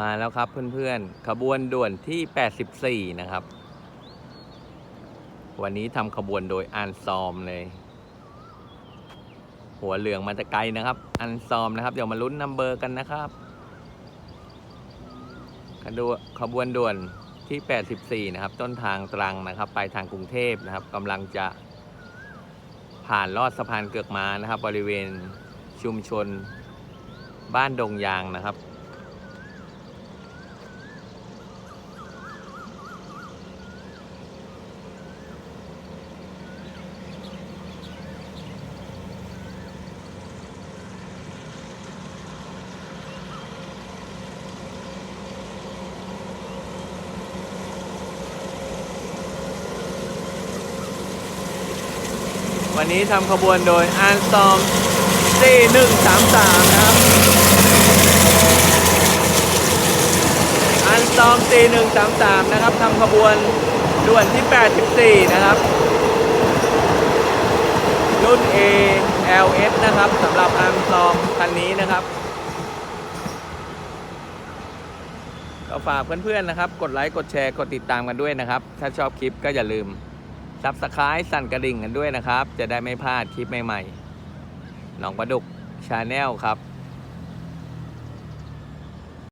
มาแล้วครับเพื่อนๆ ขบวนด่วนที่ 84 นะครับ วันนี้ทำขบวนโดยอันซอมเลย หัวเหลืองมาแต่ไกลนะครับ อันซอมนะครับเดี๋ยวมาลุ้นนัมเบอร์กันนะครับขบวนขบวนด่วนที่ 84 นะครับ ต้นทางตรังนะครับ ไปทางกรุงเทพนะครับกำลังจะผ่านลอดสะพานเกือกม้านะครับ บริเวณชุมชนบ้านดงยางนะครับ วันนี้ทำขบวนโดยอันซอม4133นะครับอันซอม4133นะครับทำขบวนด่วนที่84นะครับ รุ่น A LS นะครับสำหรับอันซอมคันนี้นะครับก็ฝากเพื่อนๆนะครับ กดไลค์ กดแชร์ กดติดตามกันด้วยนะครับ ถ้าชอบคลิปก็อย่าลืม ซับสไครต์สั่นกระดิ่งกันด้วยนะครับ จะได้ไม่พลาดคลิปใหม่ๆหนองประดุกชาแนลครับ